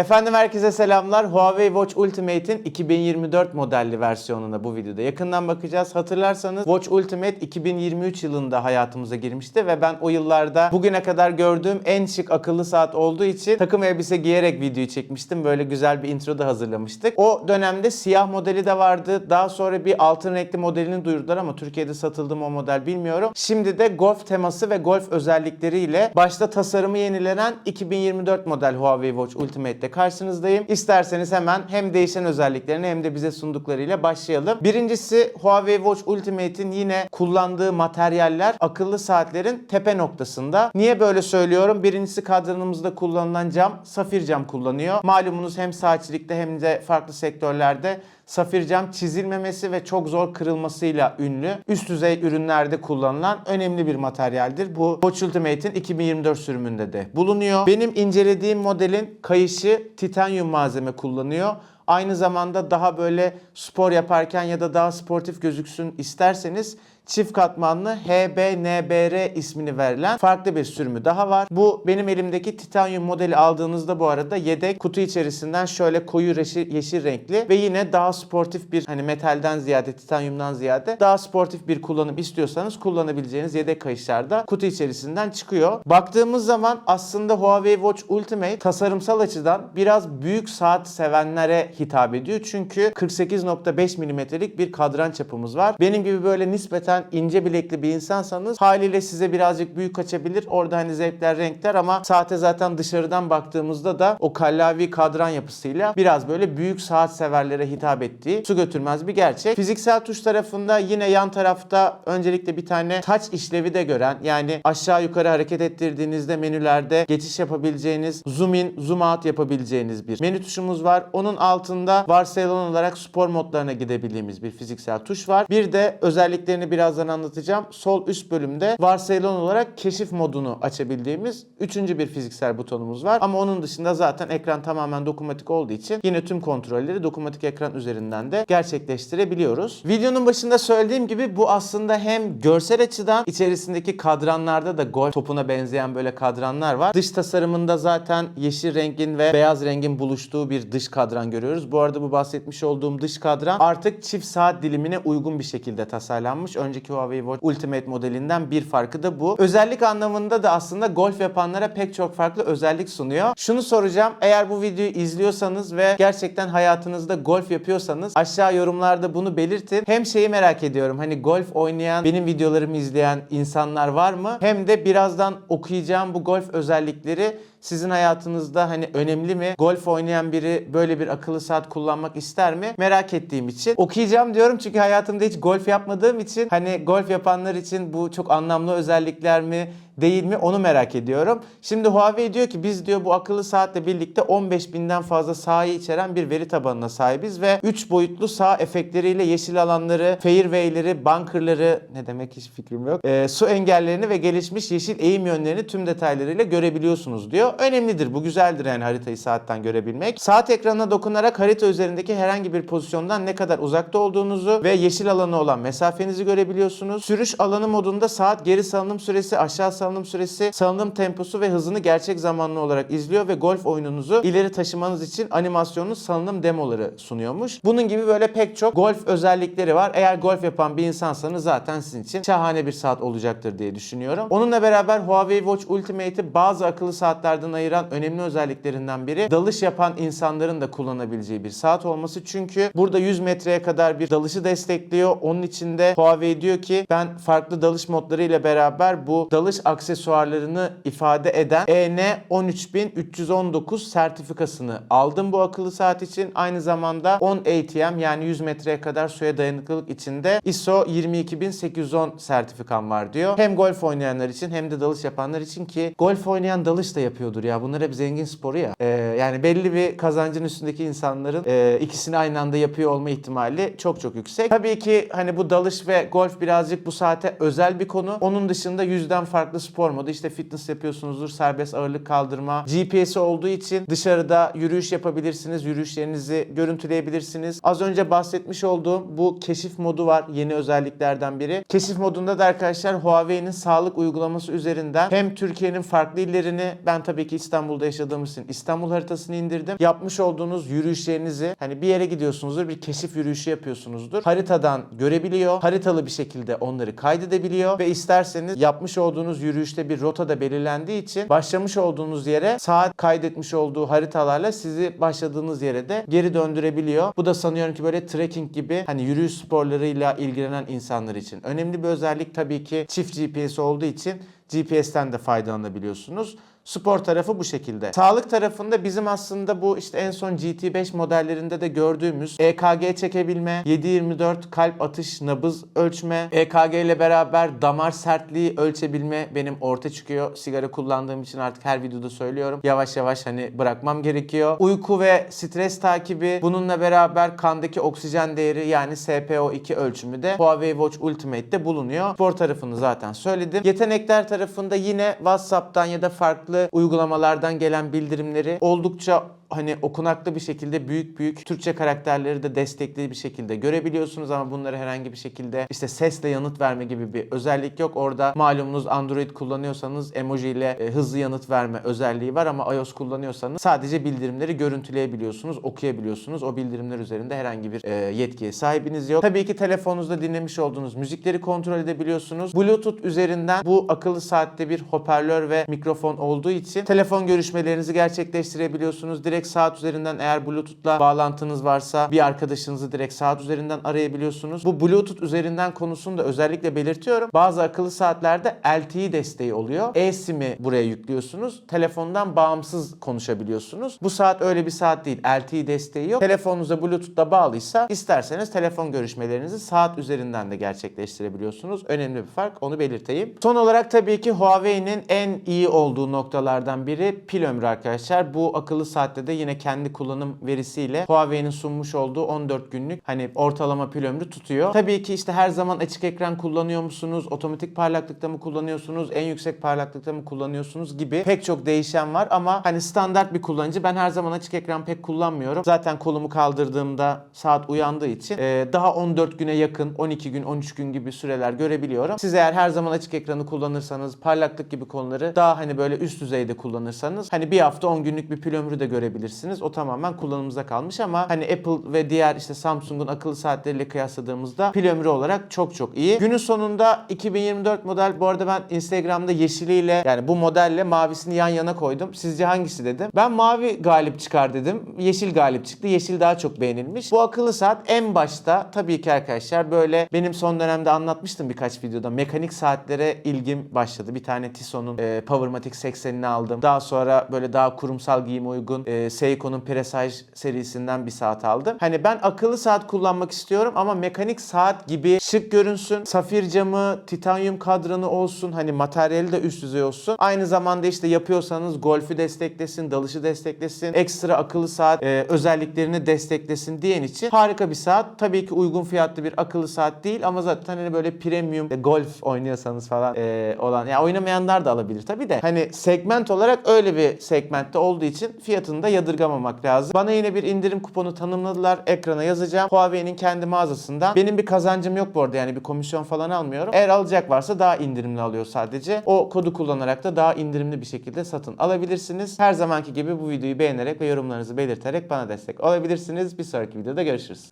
Efendim herkese selamlar. Huawei Watch Ultimate'in 2024 modelli versiyonuna bu videoda yakından bakacağız. Hatırlarsanız Watch Ultimate 2023 yılında hayatımıza girmişti ve ben o yıllarda bugüne kadar gördüğüm en şık akıllı saat olduğu için takım elbise giyerek videoyu çekmiştim. Böyle güzel bir intro da hazırlamıştık. O dönemde siyah modeli de vardı. Daha sonra bir altın renkli modelini duyurdular ama Türkiye'de satıldı mı o model bilmiyorum. Şimdi de golf teması ve golf özellikleriyle başta tasarımı yenilenen 2024 model Huawei Watch Ultimate'de karşınızdayım. İsterseniz hemen hem değişen özelliklerini hem de bize sunduklarıyla başlayalım. Birincisi Huawei Watch Ultimate'in yine kullandığı materyaller akıllı saatlerin tepe noktasında. Niye böyle söylüyorum? Birincisi kadranımızda kullanılan cam safir cam kullanıyor. Malumunuz hem saatçilikte hem de farklı sektörlerde safir cam çizilmemesi ve çok zor kırılmasıyla ünlü. Üst düzey ürünlerde kullanılan önemli bir materyaldir. Bu Watch Ultimate'in 2024 sürümünde de bulunuyor. Benim incelediğim modelin kayışı titanyum malzeme kullanıyor. Aynı zamanda daha böyle spor yaparken ya da daha sportif gözüksün isterseniz çift katmanlı HBNBR ismini verilen farklı bir sürümü daha var. Bu benim elimdeki titanyum modeli aldığınızda bu arada yedek kutu içerisinden şöyle koyu yeşil, yeşil renkli ve yine daha sportif bir hani metalden ziyade titanyumdan ziyade daha sportif bir kullanım istiyorsanız kullanabileceğiniz yedek kayışlar da kutu içerisinden çıkıyor. Baktığımız zaman aslında Huawei Watch Ultimate tasarımsal açıdan biraz büyük saat sevenlere hitap ediyor. Çünkü 48.5 milimetrelik bir kadran çapımız var. Benim gibi böyle nispeten ince bilekli bir insansanız haliyle size birazcık büyük kaçabilir. Orada hani zevkler, renkler ama saate zaten dışarıdan baktığımızda da o kallavi kadran yapısıyla biraz böyle büyük saat severlere hitap ettiği su götürmez bir gerçek. Fiziksel tuş tarafında yine yan tarafta öncelikle bir tane touch işlevi de gören yani aşağı yukarı hareket ettirdiğinizde menülerde geçiş yapabileceğiniz, zoom in, zoom out yapabileceğiniz bir menü tuşumuz var. Onun altında varsayılan olarak spor modlarına gidebildiğimiz bir fiziksel tuş var. Bir de özelliklerini birazdan anlatacağım. Sol üst bölümde varsayılan olarak keşif modunu açabildiğimiz üçüncü bir fiziksel butonumuz var. Ama onun dışında zaten ekran tamamen dokunmatik olduğu için yine tüm kontrolleri dokunmatik ekran üzerinden de gerçekleştirebiliyoruz. Videonun başında söylediğim gibi bu aslında hem görsel açıdan içerisindeki kadranlarda da golf topuna benzeyen böyle kadranlar var. Dış tasarımında zaten yeşil rengin ve beyaz rengin buluştuğu bir dış kadran görüyoruz. Bu arada bu bahsetmiş olduğum dış kadran artık çift saat dilimine uygun bir şekilde tasarlanmış. Önceki Huawei Watch Ultimate modelinden bir farkı da bu. Özellik anlamında da aslında golf yapanlara pek çok farklı özellik sunuyor. Şunu soracağım. Eğer bu videoyu izliyorsanız ve gerçekten hayatınızda golf yapıyorsanız aşağı yorumlarda bunu belirtin. Hem şeyi merak ediyorum. Hani golf oynayan, benim videolarımı izleyen insanlar var mı? Hem de birazdan okuyacağım bu golf özellikleri sizin hayatınızda hani önemli mi? Golf oynayan biri böyle bir akıllı saat kullanmak ister mi? Merak ettiğim için. Okuyacağım diyorum çünkü hayatımda hiç golf yapmadığım için hani golf yapanlar için bu çok anlamlı özellikler mi? Değil mi onu merak ediyorum. Şimdi Huawei diyor ki biz diyor bu akıllı saatle birlikte 15 binden fazla sahayı içeren bir veri tabanına sahibiz ve 3 boyutlu sağ efektleriyle yeşil alanları, fairway'leri, bunkerları ne demek hiç fikrim yok. Ee, su engellerini ve gelişmiş yeşil eğim yönlerini tüm detaylarıyla görebiliyorsunuz diyor. Önemlidir bu güzeldir yani haritayı saatten görebilmek. Saat ekranına dokunarak harita üzerindeki herhangi bir pozisyondan ne kadar uzakta olduğunuzu ve yeşil alanı olan mesafenizi görebiliyorsunuz. Sürüş alanı modunda saat geri salınım süresi, aşağı salınım süresi, salınım temposu ve hızını gerçek zamanlı olarak izliyor ve golf oyununuzu ileri taşımanız için animasyonlu salınım demoları sunuyormuş. Bunun gibi böyle pek çok golf özellikleri var. Eğer golf yapan bir insansanız zaten sizin için şahane bir saat olacaktır diye düşünüyorum. Onunla beraber Huawei Watch Ultimate'i bazı akıllı saatlerden ayıran önemli özelliklerinden biri dalış yapan insanların da kullanabileceği bir saat olması. Çünkü burada 100 metreye kadar bir dalışı destekliyor. Onun içinde Huawei diyor ki ben farklı dalış modları ile beraber bu dalış aksesuarlarını ifade eden E EN 13319 sertifikasını aldım bu akıllı saat için. Aynı zamanda 10 ATM yani 100 metreye kadar suya dayanıklılık içinde ISO 22810 sertifikam var diyor. Hem golf oynayanlar için hem de dalış yapanlar için ki golf oynayan dalış da yapıyordur ya. Bunlar hep zengin sporu ya. Ee, yani belli bir kazancın üstündeki insanların e, ikisini aynı anda yapıyor olma ihtimali çok çok yüksek. Tabii ki hani bu dalış ve golf birazcık bu saate özel bir konu. Onun dışında yüzden farklı spor modu işte fitness yapıyorsunuzdur, serbest ağırlık kaldırma. GPS'i olduğu için dışarıda yürüyüş yapabilirsiniz, yürüyüşlerinizi görüntüleyebilirsiniz. Az önce bahsetmiş olduğum bu keşif modu var yeni özelliklerden biri. Keşif modunda da arkadaşlar Huawei'nin sağlık uygulaması üzerinden hem Türkiye'nin farklı illerini ben tabii ki İstanbul'da yaşadığım için İstanbul haritasını indirdim. Yapmış olduğunuz yürüyüşlerinizi hani bir yere gidiyorsunuzdur bir keşif yürüyüşü yapıyorsunuzdur. Haritadan görebiliyor. Haritalı bir şekilde onları kaydedebiliyor ve isterseniz yapmış olduğunuz yürüyüşte bir rota da belirlendiği için başlamış olduğunuz yere saat kaydetmiş olduğu haritalarla sizi başladığınız yere de geri döndürebiliyor. Bu da sanıyorum ki böyle trekking gibi hani yürüyüş sporlarıyla ilgilenen insanlar için önemli bir özellik tabii ki çift GPS olduğu için GPS'ten de faydalanabiliyorsunuz. Spor tarafı bu şekilde. Sağlık tarafında bizim aslında bu işte en son GT5 modellerinde de gördüğümüz EKG çekebilme, 7-24 kalp atış, nabız ölçme, EKG ile beraber damar sertliği ölçebilme benim orta çıkıyor. Sigara kullandığım için artık her videoda söylüyorum. Yavaş yavaş hani bırakmam gerekiyor. Uyku ve stres takibi, bununla beraber kandaki oksijen değeri yani SPO2 ölçümü de Huawei Watch Ultimate'te bulunuyor. Spor tarafını zaten söyledim. Yetenekler tarafında yine WhatsApp'tan ya da farklı uygulamalardan gelen bildirimleri oldukça hani okunaklı bir şekilde büyük büyük Türkçe karakterleri de destekli bir şekilde görebiliyorsunuz ama bunları herhangi bir şekilde işte sesle yanıt verme gibi bir özellik yok. Orada malumunuz Android kullanıyorsanız emoji ile e, hızlı yanıt verme özelliği var ama iOS kullanıyorsanız sadece bildirimleri görüntüleyebiliyorsunuz, okuyabiliyorsunuz. O bildirimler üzerinde herhangi bir e, yetkiye sahibiniz yok. Tabii ki telefonunuzda dinlemiş olduğunuz müzikleri kontrol edebiliyorsunuz. Bluetooth üzerinden bu akıllı saatte bir hoparlör ve mikrofon olduğu için telefon görüşmelerinizi gerçekleştirebiliyorsunuz. Direkt saat üzerinden eğer Bluetooth'la bağlantınız varsa bir arkadaşınızı direkt saat üzerinden arayabiliyorsunuz. Bu Bluetooth üzerinden konusunu da özellikle belirtiyorum. Bazı akıllı saatlerde LTE desteği oluyor. eSIM'i buraya yüklüyorsunuz. Telefondan bağımsız konuşabiliyorsunuz. Bu saat öyle bir saat değil. LTE desteği yok. Telefonunuza Bluetooth'la bağlıysa isterseniz telefon görüşmelerinizi saat üzerinden de gerçekleştirebiliyorsunuz. Önemli bir fark. Onu belirteyim. Son olarak tabii ki Huawei'nin en iyi olduğu noktalardan biri pil ömrü arkadaşlar. Bu akıllı saatte de yine kendi kullanım verisiyle Huawei'nin sunmuş olduğu 14 günlük hani ortalama pil ömrü tutuyor. Tabii ki işte her zaman açık ekran kullanıyor musunuz? Otomatik parlaklıkta mı kullanıyorsunuz? En yüksek parlaklıkta mı kullanıyorsunuz gibi pek çok değişen var ama hani standart bir kullanıcı ben her zaman açık ekran pek kullanmıyorum. Zaten kolumu kaldırdığımda saat uyandığı için e, daha 14 güne yakın 12 gün 13 gün gibi süreler görebiliyorum. Siz eğer her zaman açık ekranı kullanırsanız parlaklık gibi konuları daha hani böyle üst düzeyde kullanırsanız hani bir hafta 10 günlük bir pil ömrü de görebilirsiniz. O tamamen kullanımıza kalmış ama hani Apple ve diğer işte Samsung'un akıllı saatleriyle kıyasladığımızda pil ömrü olarak çok çok iyi. Günün sonunda 2024 model bu arada ben Instagram'da yeşiliyle yani bu modelle mavisini yan yana koydum. Sizce hangisi dedim. Ben mavi galip çıkar dedim. Yeşil galip çıktı. Yeşil daha çok beğenilmiş. Bu akıllı saat en başta tabii ki arkadaşlar böyle benim son dönemde anlatmıştım birkaç videoda. Mekanik saatlere ilgim başladı. Bir tane Tissot'un e, Powermatic 80'ini aldım. Daha sonra böyle daha kurumsal giyime uygun e, Seiko'nun Presage serisinden bir saat aldım. Hani ben akıllı saat kullanmak istiyorum ama mekanik saat gibi şık görünsün. Safir camı, titanyum kadranı olsun. Hani materyali de üst düzey olsun. Aynı zamanda işte yapıyorsanız golfü desteklesin, dalışı desteklesin. Ekstra akıllı saat e, özelliklerini desteklesin diyen için harika bir saat. Tabii ki uygun fiyatlı bir akıllı saat değil ama zaten hani böyle premium e, golf oynuyorsanız falan e, olan ya oynamayanlar da alabilir tabii de. Hani segment olarak öyle bir segmentte olduğu için fiyatını da yadırgamamak lazım. Bana yine bir indirim kuponu tanımladılar. Ekrana yazacağım. Huawei'nin kendi mağazasından. Benim bir kazancım yok bu arada yani bir komisyon falan almıyorum. Eğer alacak varsa daha indirimli alıyor sadece. O kodu kullanarak da daha indirimli bir şekilde satın alabilirsiniz. Her zamanki gibi bu videoyu beğenerek ve yorumlarınızı belirterek bana destek olabilirsiniz. Bir sonraki videoda görüşürüz.